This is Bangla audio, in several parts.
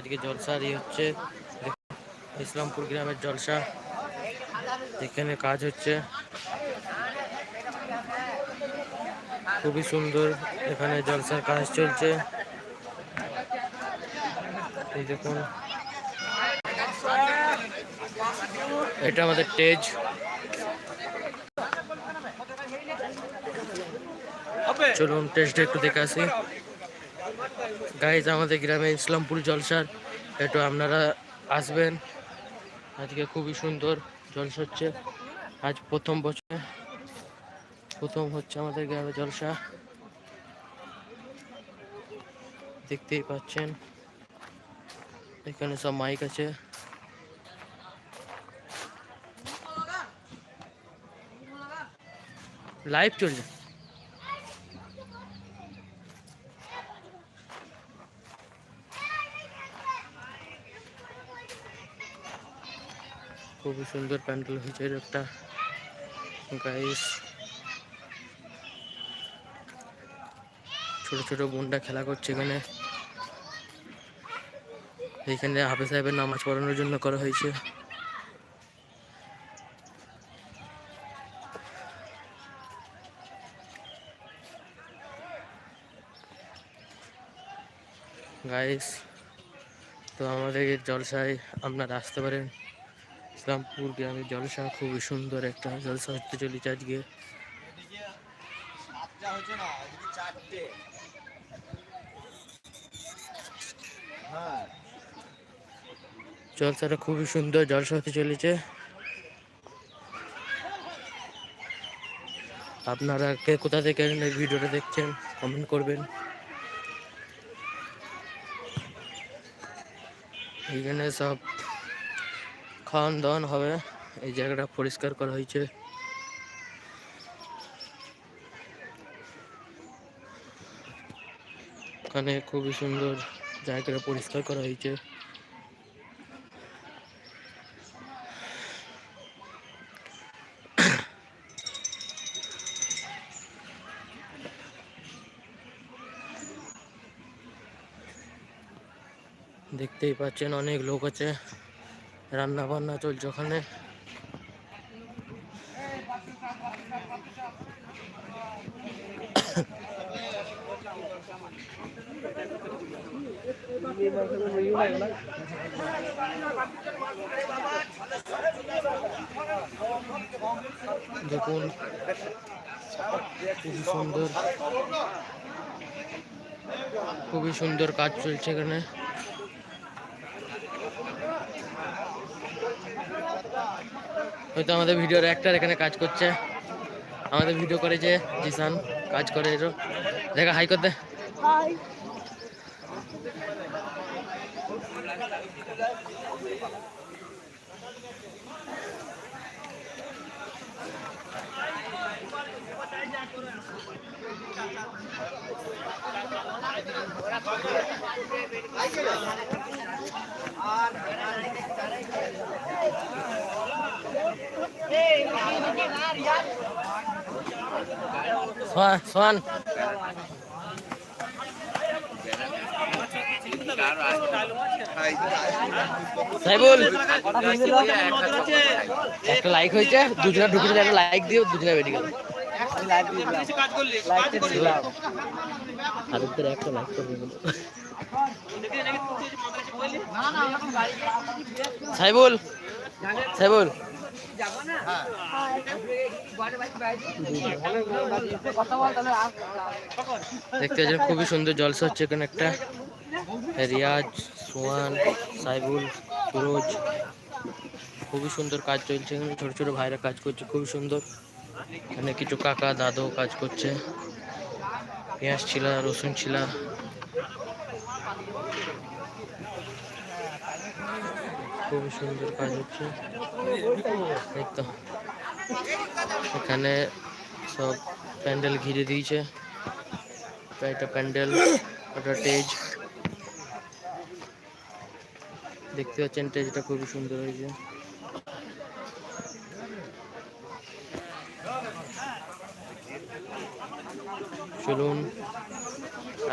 আজকে জলসার ইয়ে হচ্ছে। ইসলামপুর গ্রামের জলসা। এখানে কাজ হচ্ছে। খুবই সুন্দর এখানে জলসার কাজ চলছে। এই দেখুন। এটা আমাদের টেজ চলুন টেস্টটা একটু দেখে আসি। গাইজ আমাদের গ্রামে ইসলামপুর জলসার। একটু আপনারা আসবেন। আজকে খুবই সুন্দর জলসা হচ্ছে। আজ প্রথম বছর। প্রথম হচ্ছে আমাদের গ্রামে জলসা। দেখতেই পাচ্ছেন। এখানে সব মাইক আছে। লাইভ চলছে। খুবই সুন্দর প্যান্ডেল হয়েছে একটা গাইস ছোট ছোট বোনটা খেলা করছে এখানে। এইখানে হাফে সাহেবের নামাজ পড়ানোর জন্য করা হয়েছে। গাইস তো আমাদের জলসায় আপনারা আসতে পারেন। ইসলামপুর গ্রামের জলসা খুবই সুন্দর একটা জলসা হতে চলেছে আজকে। জলসাটা খুবই সুন্দর, জলসা হতে চলেছে। আপনারা কে কোথা থেকে ভিডিওটা দেখছেন কমেন্ট করবেন। এইখানে সব খাওয়ান দাওয়ান হবে। এই জায়গাটা পরিষ্কার করা হয়েছে। এখানে খুবই সুন্দর জায়গাটা পরিষ্কার করা হয়েছে। দেখতেই পাচ্ছেন অনেক লোক আছে। রান্না বান্না চলছে ওখানে। দেখুন সুন্দর খুবই সুন্দর কাজ চলছে এখানে। হয়তো আমাদের ভিডিওর একটার এখানে কাজ করছে। আমাদের ভিডিও করে যে জিসান, কাজ করে দেখা হাই করতে সোয়ান সোয়ান সাইবুল, একটা লাইক হয়েছে, দুজনে ঢুকেছে একটা লাইক দিও, দুজনে বেরিয়ে গেল একটা লাইক সাইবুল দেখতে পাচ্ছেন, খুবই সুন্দর জলসা হচ্ছে এখানে একটা। রিয়াজ, সোয়ান, সাইবুল, সুরজ। খুবই সুন্দর কাজ চলছে এখানে। ছোট ছোট ভাইরা কাজ করছে, খুবই সুন্দর। এখানে কিছু কাকা, দাদু কাজ করছে। পেঁয়াজ ছিলা, রসুন ছিলা। খুবই সুন্দর কাজ হচ্ছে তো, এখানে সব প্যান্ডেল ঘিরে দিয়েছে। এটা প্যান্ডেল ওটা স্টেজ দেখতে পাচ্ছেন স্টেজটা খুবই সুন্দর হয়েছে। চলুন,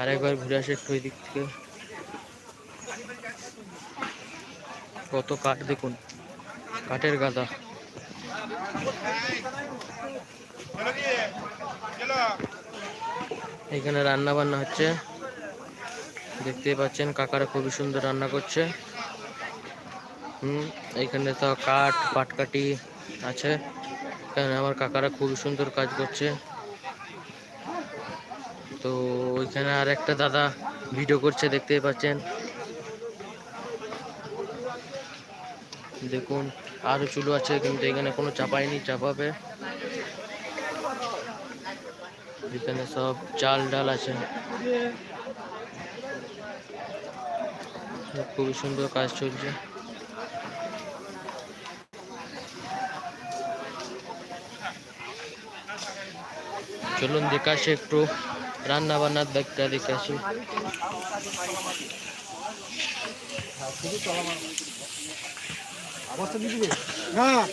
আরেকবার ঘুরে আসে একটু ওই দিক থেকে। কত কাঠ দেখুন, কাঠের গাদা। এখানে রান্না বান্না হচ্ছে। দেখতে পাচ্ছেন, কাকারা খুবই সুন্দর রান্না করছে। হুম, এখানে তো কাঠ পাটকাটি আছে। এখানে আমার কাকারা খুবই সুন্দর কাজ করছে। তো ওইখানে আর একটা দাদা ভিডিও করছে, দেখতেই পাচ্ছেন। দেখুন, আরও চুলো আছে, কিন্তু এখানে কোনো চাপাইনি চাপাবে। এখানে সব চাল ডাল আছে। খুবই সুন্দর কাজ চলছে। চলুন দেখে একটু রান্না বান্নার দিকটা দেখে আসি হ্যাঁ।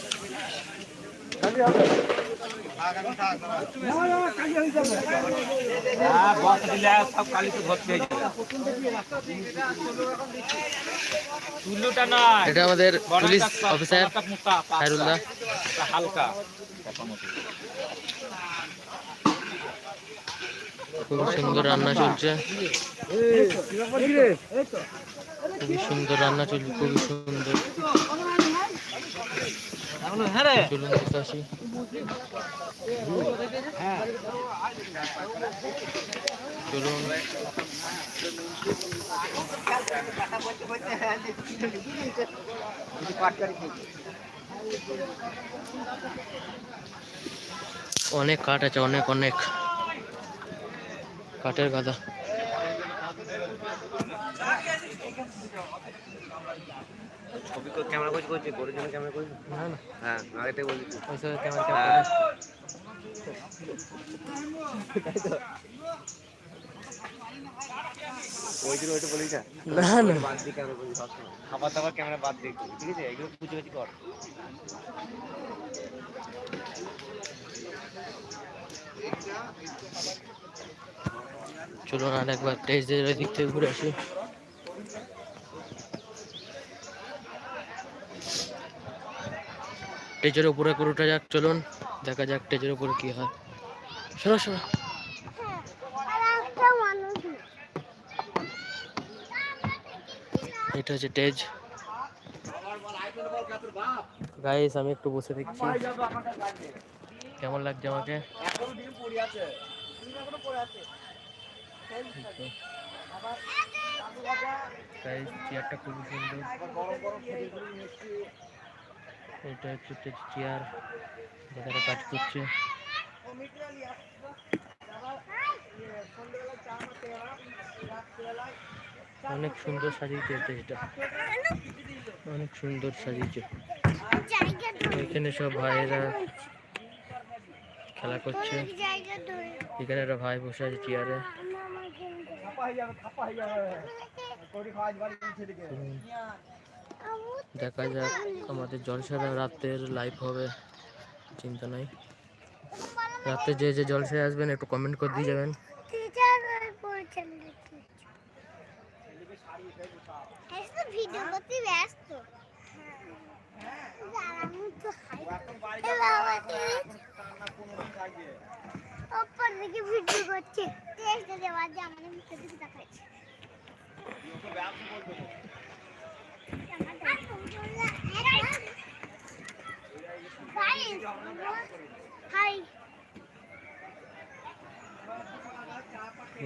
হ্যাঁ বস দিলে সব কালি তো ভর্তি হয়ে এটা আমাদের পুলিশ অফিসার খায়রুল্লাহ। হালকা। খুবই সুন্দর রান্না চলছে। খুবই সুন্দর রান্না চলছে খুবই সুন্দর। চলুন দেখে চলুন। অনেক কাঠ আছে অনেক অনেক। কাঠের গাদা। ছবি ক্যামেরা করছি করছি বড় জন্য ক্যামেরা করছি না না। হ্যাঁ আগে থেকে বলছি। ক্যামেরা হ্যাঁ। ওই জন্য ওইটা বলিস না? না না। বাদ দিয়ে ক্যামেরা করছি সবসময়। খাবার দাবার ক্যামেরা বাদ দিয়ে ঠিক আছে? এগুলো পুচি পুচি কর। চলুন আর একবার ওই দিক থেকে ঘুরে আসি। টেজের উপরে পুরোটা যাক, চলুন, দেখা যাক টেজের উপরে কি হয়। শোনো শোনো এটা হচ্ছে টেজ গাইস আমি একটু বসে দেখছি। কেমন লাগছে আমাকে? চেয়ারটা খুবই সুন্দর। এটা হচ্ছে একটা চেয়ার যারা কাজ করছে। অনেক সুন্দর সাজিয়েছে এটা এটা অনেক সুন্দর সাজিয়েছে। এখানে সব ভাইয়েরা খেলা করছে। এখানে একটা ভাই বসে আছে চেয়ারে। দেখা যাক, আমাদের জলসাটা রাতের লাইভ হবে, চিন্তা নাই। রাতে যে যে জলসায় আসবেন, একটু কমেন্ট করে দিয়ে যাবেন। ভিডিও করছে আমাদের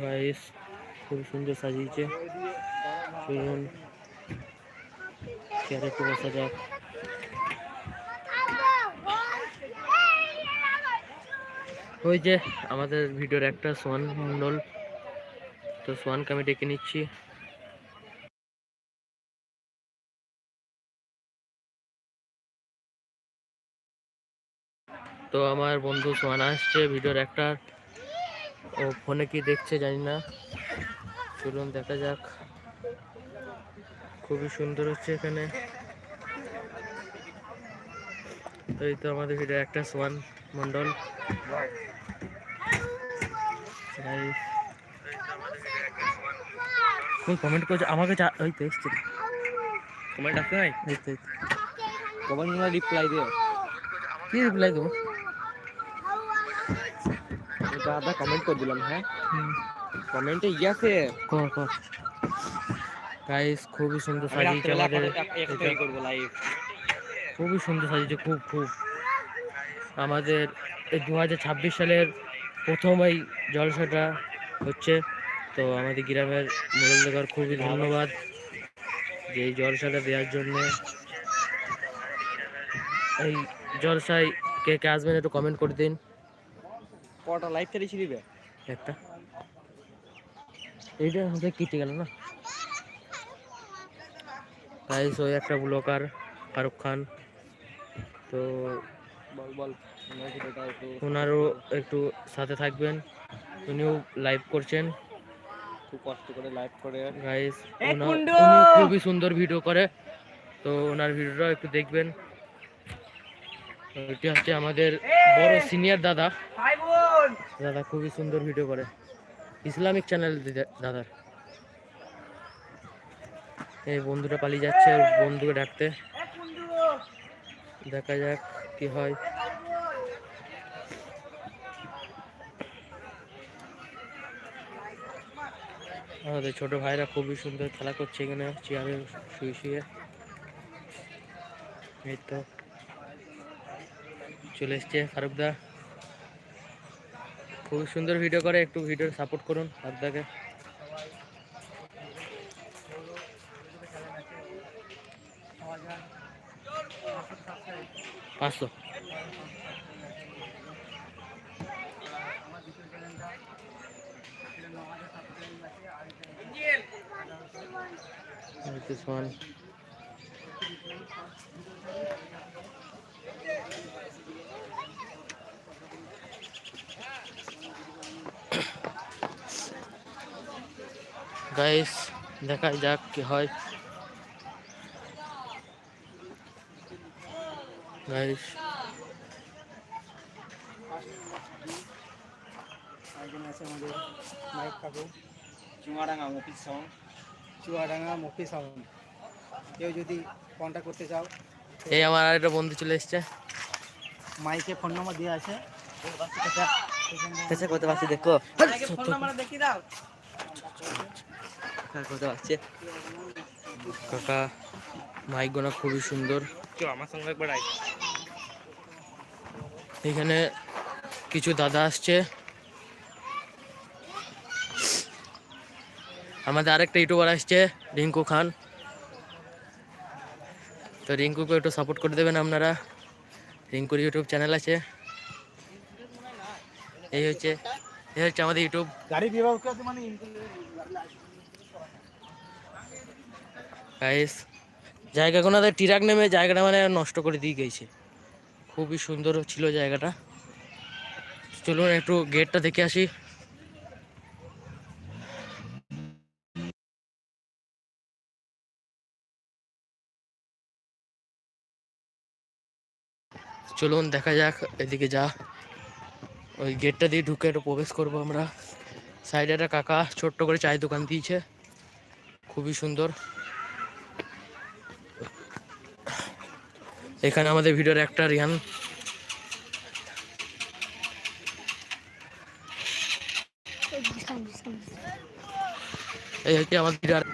গাইস খুব সুন্দর সাজিয়েছে। চলুন, চেয়ারে বসা যাক। ওই যে আমাদের ভিডিওর একটা সোয়ান মন্ডল তো সোয়ানকে আমি ডেকে নিচ্ছি। তো আমার বন্ধু সোয়ান আসছে ভিডিওর একটা ও ফোনে কি দেখছে জানি না। চলুন দেখা যাক। খুবই সুন্দর হচ্ছে এখানে। তো এই তো আমাদের ভিডিও একটা সোয়ান মন্ডল কমেন্ট করছে আমাকে ওই তো এসছে। কমেন্ট আসছে নাই। কমেন্ট রিপ্লাই দে কি রিপ্লাই দেবো? আদা কমেন্ট করে দিলাম হ্যাঁ? কমেন্টে ইয়াছে কর কর। গাইস খুবই সুন্দর সাজিয়েছে আমাদের খুবই সুন্দর সাজিয়েছে খুব খুব। আমাদের এই দু হাজার ছাব্বিশ সালের প্রথম এই জলসাটা হচ্ছে। তো আমাদের গ্রামের মোড়ল দেখার খুবই ধন্যবাদ যে এই জলসাটা দেওয়ার জন্য। এই জলসায় কে কে আসবেন একটু কমেন্ট করে দিন। কটা লাইভ তেড়েছি দিবে? একটা। এইটা হচ্ছে কেটে গেল না? গাইস ওই একটা ব্লকার ফারুক খান। তো বল বল। ওনারও একটু সাথে থাকবেন। উনিও লাইভ করছেন। খুব কষ্ট করে লাইভ করে। গাইস খুবই সুন্দর ভিডিও করে। তো ওনার ভিডিওটা একটু দেখবেন। এটি হচ্ছে আমাদের বড় সিনিয়র দাদা। দাদা, খুবই সুন্দর ভিডিও করে। ইসলামিক চ্যানেল দাদার। এই বন্ধুটা পালিয়ে যাচ্ছে বন্ধুকে ডাকতে। দেখা যাক কি হয়। আমাদের ছোট ভাইরা খুবই সুন্দর খেলা করছে এখানে, চেয়ারে শুয়ে শুয়ে। এই তো চলে এসছে ফারুকদা। খুবই সুন্দর ভিডিও করে একটু ভিডিও সাপোর্ট করুন আপনাকে। পাঁচশো। গাইস দেখা যাক কি হয়। গাইস। অফিস সাউন্ড চুয়াডাঙ্গা মফি সাউন্ড কেউ যদি কন্ট্যাক্ট করতে চাও এই আমার আরেকটা বন্ধু চলে এসছে। মাইকে ফোন নম্বর দেওয়া আছে। कैसे কাকা মাইক গোনা খুবই সুন্দর। আমার সঙ্গে একবার এখানে কিছু দাদা আসছে। আমাদের আরেকটা ইউটিউবার আসছে রিঙ্কু খান। তো রিঙ্কুকে একটু সাপোর্ট করে দেবেন আপনারা। রিঙ্কুর ইউটিউব চ্যানেল আছে। এই হচ্ছে এই হচ্ছে আমাদের ইউটিউব। গাড়ি বিভাগ মানে গাইস জায়গা কোনাতে টিরাক নেমে জায়গাটা মানে নষ্ট করে দিয়ে গেছে। খুবই সুন্দর ছিল জায়গাটা। চলুন একটু গেটটা দেখে আসি। চলুন দেখা যাক, এদিকে যা। ওই গেটটা দিয়ে ঢুকে একটু প্রবেশ করব আমরা। সাইডে একটা কাকা ছোট্ট করে চায়ের দোকান দিয়েছে। খুবই সুন্দর। এখানে আমাদের ভিডিওর একটা রিয়ান এই হচ্ছে আমাদের ভিডিওর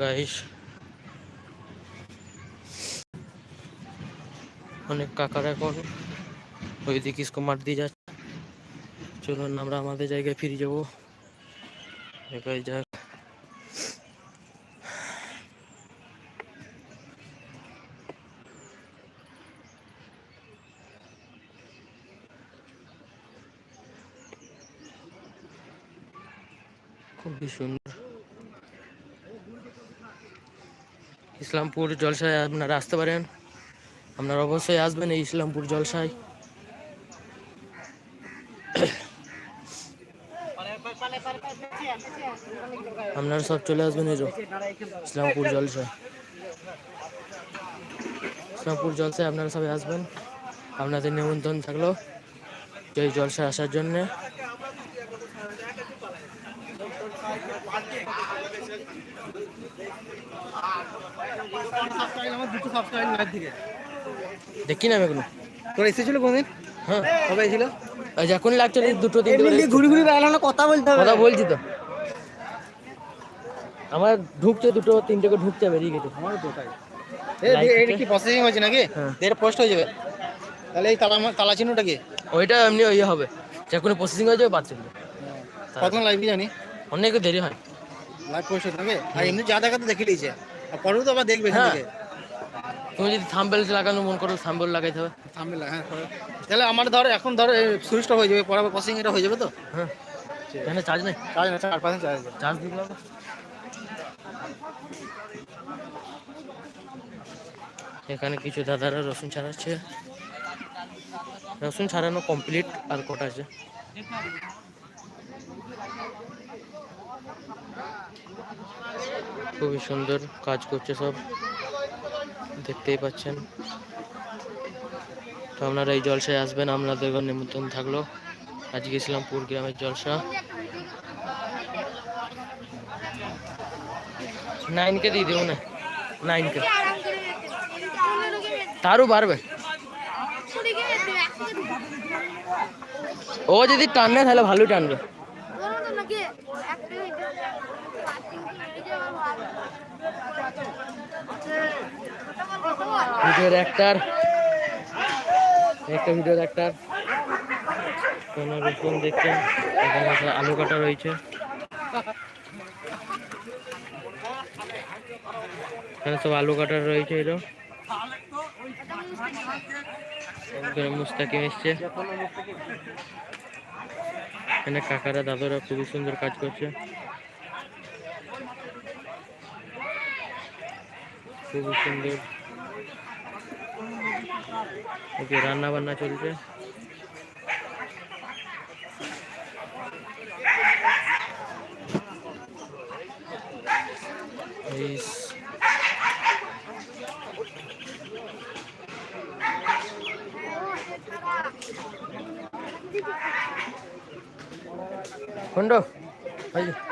গাইস অনেক কাকারা এখন। ওইদিকে ইসকো মাঠ দিয়ে যাচ্ছে। চলুন, আমরা আমাদের জায়গায় ফিরে যাব। দেখাই যাক। খুবই সুন্দর। ইসলামপুর জলসায় আপনারা আসতে পারেন। আপনারা অবশ্যই আসবেন এই ইসলামপুর জলসায়। আপনারা সব চলে আসবেন যে ইসলামপুর জলসায় ইসলামপুর জলসায় আপনারা সবাই আসবেন। আপনাদের নিমন্ত্রণ থাকল এই জলসায় আসার জন্যে। দেখি না আমি এখনও তোর এসেছিল কোনদিন? হ্যাঁ। কবে এসেছিল? যখন লাগছে দুটো তিনটে ঘুরি ঘুরি বেড়ালো না কথা বলতে হবে। কথা বলছি তো। আমার ঢুকছে দুটো তিনটে করে ঢুকছে বেরিয়ে গেছে। আমার তো তাই। এটা কি প্রসেসিং হয়েছে নাকি? হ্যাঁ। এটা পোস্ট হয়ে যাবে। তাহলে এই তালা তালা চিহ্নটা কি? ওইটা এমনি ইয়ে হবে। যখন প্রসেসিং হয়ে যাবে বাদ চলবে কতক্ষণ লাইভ জানি? অনেক দেরি হয়। লাইভ পোস্ট নাকি? আর এমনি যা দেখা তো দেখে নিয়েছে আর পরেও তো আবার দেখবে এখান হ্যাঁ। থেকে। তুমি যদি থাম্বেল লাগানো মন করো থাম্বেল লাগাইতে হবে। থামবে না, হ্যাঁ তাহলে আমার ধর এখন ধর সুইচটা হয়ে যাবে পরে প্রসেসিং এটা হয়ে যাবে তো? হ্যাঁ। এখানে চার্জ নেই? চার্জ না চার পার্সেন্ট চার্জ চার্জ দিতে এখানে কিছু দাদারা রসুন ছাড়াচ্ছে। রসুন ছাড়ানো কমপ্লিট আর কটা আছে? খুবই সুন্দর কাজ করছে সব। দেখতেই পাচ্ছেন। তো আপনারা এই জলসায় আসবেন, আপনাদের নিমন্ত্রণ থাকল। আজকে ইসলামপুর গ্রামের জলসা। নাইনকে দিয়ে দেবো না? নাইনকে। তারও বাড়বে। ও যদি টানবে তাহলে ভালোই টানবে। একটা ভালো কোনো আলু কাটা রয়েছে। এখানে সব আলু কাটা রয়েছে এরকম এখানে মুস্তাকিম এসছে। এখানে কাকারা, দাদারা খুবই সুন্দর কাজ করছে। খুবই সুন্দর। ওকে রান্না বান্না চলছে। এই যে।